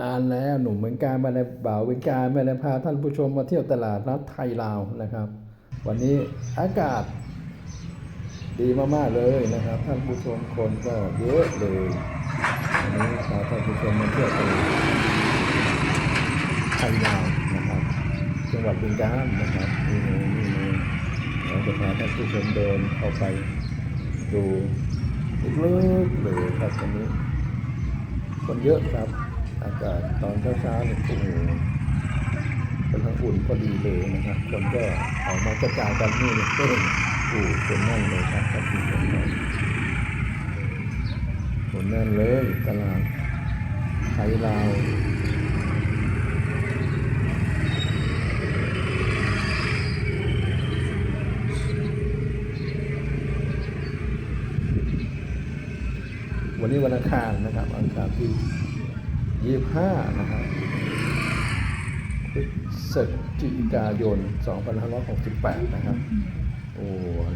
นานแล้วหนุ่มเหมืองการมาในบ่าวเหมืองการมาในพาท่านผู้ชมมาเที่ยวตลาดนัดไทยลาวนะครับ วันนี้อากาศดีมากๆเลยนะครับ ท่านผู้ชมคนก็เยอะเลยวันนี้พาท่านผู้ชมมาเที่ยวตลาดไทยลาวนะครับจังหวัดบึงกาฬนะครับนี่เลยนี่เลยเราจะพาท่านผู้ชมเดินเข้าไปดูลึกๆเลยครับตรงนี้คนเยอะครับ อากาศตอนเช้าๆเนี่ยโอ้โหกำลังอุ่นพอดีเลยนะครับคนก็ออกมากระจายกันนี่เลยเต้นโอ้คนแน่นเลยครับท่านผู้ชมครับคนแน่นเลยตลาดไทยลาววันนี้วันอังคารนะครับอังคารที่ ยี่ห้านะครับพฤศจิกายน 2568 นะครับ โอ้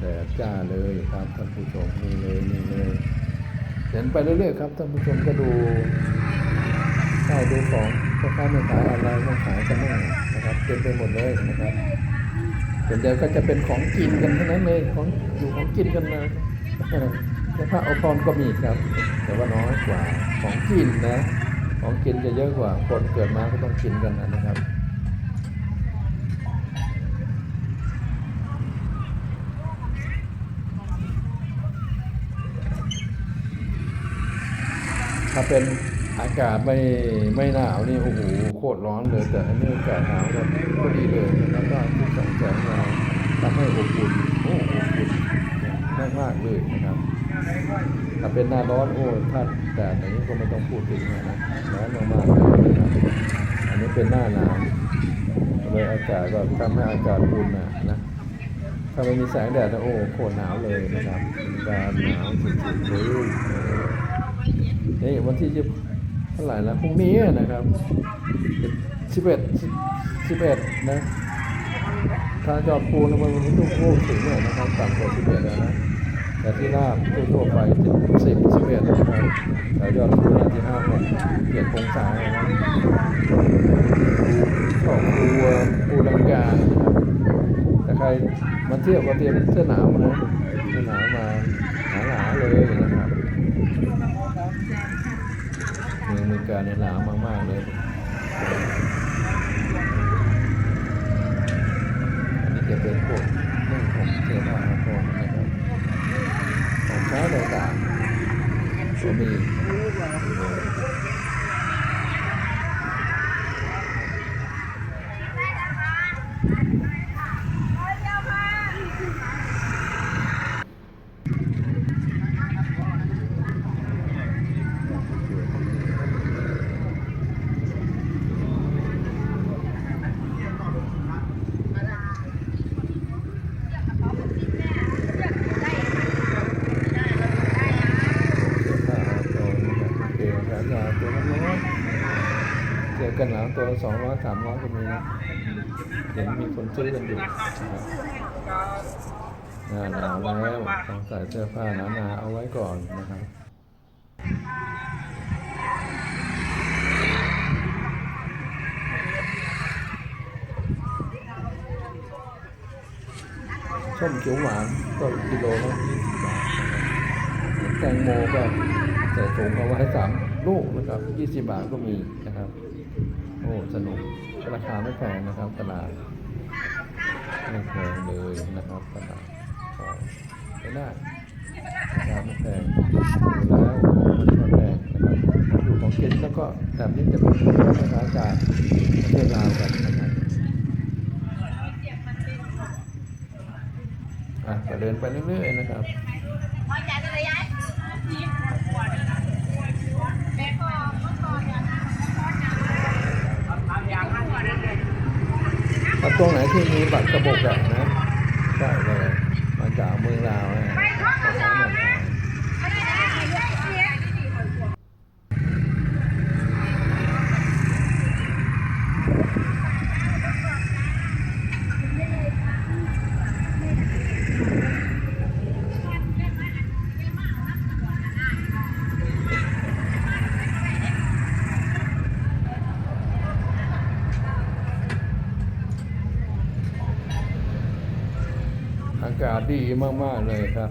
แดดจ้าเลยครับท่านผู้ชมนี่เลยนี่เลยเห็นไปเรื่อยๆครับท่านผู้ชมก็ดูข้าวดูของพ่อค้าแม่ขายอะไรมาขายกันบ้างนะครับเต็มไปหมดเลยนะครับส่วนใหญ่ก็จะเป็นของกินกันทั้งนั้นเลยของอยู่ของกินกันมาเสื้อผ้าโอพรก็มีครับ แต่ว่าน้อยกว่าของกินนะ ของกินจะเยอะกว่า คนเกิดมาก็ต้องกินกันนะครับถ้าเป็นอากาศไม่ไม่หนาวนี่โอ้โหโคตรร้อนเลย แต่อันนี้อากาศหนาวแบบพอดีเลยแล้วก็ที่แสงแสงมาทำให้อบอุ่นโอ้อบอุ่นมากมากเลยนะครับ ถ้าเป็นหน้าร้อนโอ้ถ้าแดดอย่างนี้ก็ไม่ต้องพูดถึงนะร้อนมากๆอันนี้เป็นหน้าหนาวเลยอากาศก็ทำให้อากาศอุ่นนะนะถ้าไม่มีแสงแดดนะโอ้โคตรหนาวเลยนะครับการหนาวสุดๆเลยนี่วันที่จะเท่าไหร่แล้วพรุ่งนี้นะครับสิบเอ็ดสิบเอ็ดนะถ้าจอดปูนะมันมันต้องพูดถึงเนี่ยนะครับต่ำกว่าสิบเอ็ดแล้วนะ แต่ที่ราบทั่วไปสิบสิบเอ็ดนะครับแต่ยอดภูน่าที่ห้าหกเจ็ดองศานะของภูภูลังกานะครับแต่ใครมาเที่ยวก็เตรียมเสื้อหนาวนะเสื้อหนาวมาหนาๆเลยนะครับเมืองอเมริกาเนี่ยหนาวมากๆเลย อันนี้จะเป็นพวกเรื่องของเสื้อผ้าอาภรณ์นะครับ ของใช้ต่าง ๆก็มีเสื้อผ้าอาภรณ์นะครับ เกงขาดาวตัวละร้อยเสื้อกันหนาวตัวละสองร้อยสามร้อยก็มีนะเห็นมีคนซื้อกันอยู่หน้าหนาวแล้วต้องใส่เสื้อผ้าหนาๆเอาไว้ก่อนนะครับส้มเขียวหวานก็กิโลละยี่สิบบาทนะครับแตงโมก็ใส่ถุงเอาไว้สาม ลูกนะครับยี่สิบาทก็มีนะครับ โอ้สนุกราคาไม่แพงนะครับตลาดไม่แพงเลยนะครับตลาดก็ไม่ได้ราคาไม่แพงแล้วมันไม่แพงนะครับอยู่ของกินแล้วก็แบบนี้จะเป็นสถานการณ์ประเทศลาวกันนะครับอะก็เดินไปเรื่อยๆนะครับ ตรงไหนที่มีบัตรกระบอกอะนะใช่เลยมาจากเมืองลาวนะขอเข้ามาขายาศดีมาก ๆ เลยครับ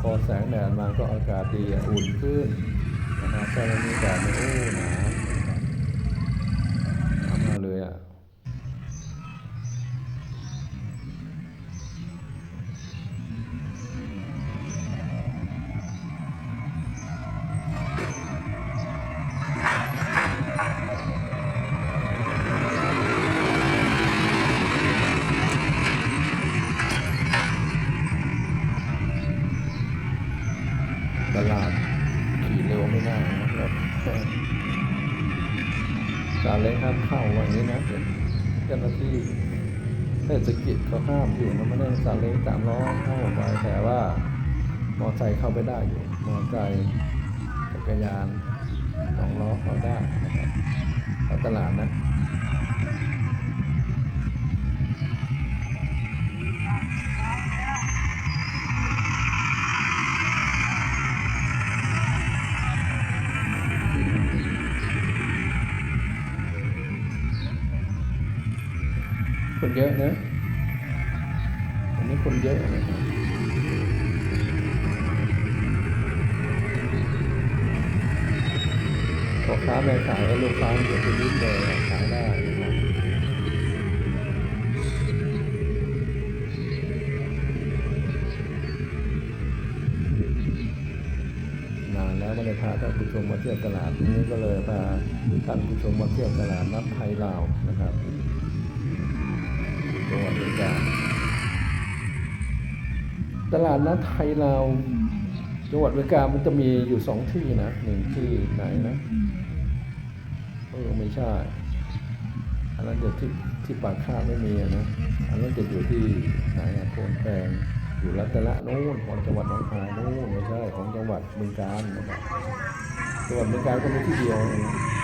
พอแสงแดดมาก็อากาศดีอุ่นขึ้นนะครับแต่นนี้แดดเนี่ยโอ้หนาวหนาวมาเลยอะ ตลาดขี่เร็วไม่ได้นะครับการเล่นห้ามเข้าวันนี้นะเจ้าหน้าที่เทศกิจเขาห้ามอยู่นะไม่ได้สาเล้งสามล้อเข้าไปแต่ว่ามอไซค์เข้าไปได้อยู่ มอไซค์จักรยานสองล้อเข้าได้นะครับเข้าตลาดนะ คนเยอะนะวันนี้คนเยอะนะครับพ่อค้าแม่ขายก็ลูกค้าเยอะไปนิดเลยขายได้นะครับนานแล้วไม่ได้พาท่านผู้ชมมาเที่ยวตลาดนนี้ก็เลยพาท่านผู้ชมมาเที่ยวตลาดนัดไทยลาวนะครับ ตลาดนัดไทยลาวจังหวัดบึงกามันจะมีอยู่สองที่นะหนึ่งที่ไหนนะเออไม่ใช่ อันนั้นจะที่ที่ปากข้าไม่มีนะ อันนั้นจะอยู่ที่ไหนอะโพนแปงอยู่รัตนะนู้นของจังหวัดหนองคายนู้นไม่ใช่ของจังหวัดบึงกาฬนะครับจังหวัดบึงกาฬก็มีที่เดียวเองพอจะ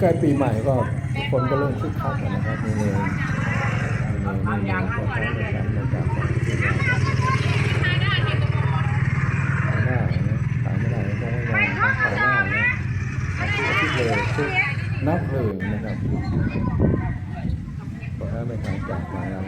ใกล้ปีใหม่ก็คนก็เริ่มคึกคักแล้วนะครับมีเลยมีเลยมีเลยก็ใช้ในการในการของที่เราขายได้นะขายไม่ได้ก็ไม่ยอมขายได้นะทิตย์อาทิตย์เลยทุกนับเลยนะครับก็ถ้าไม่ขายจากมาแล้ว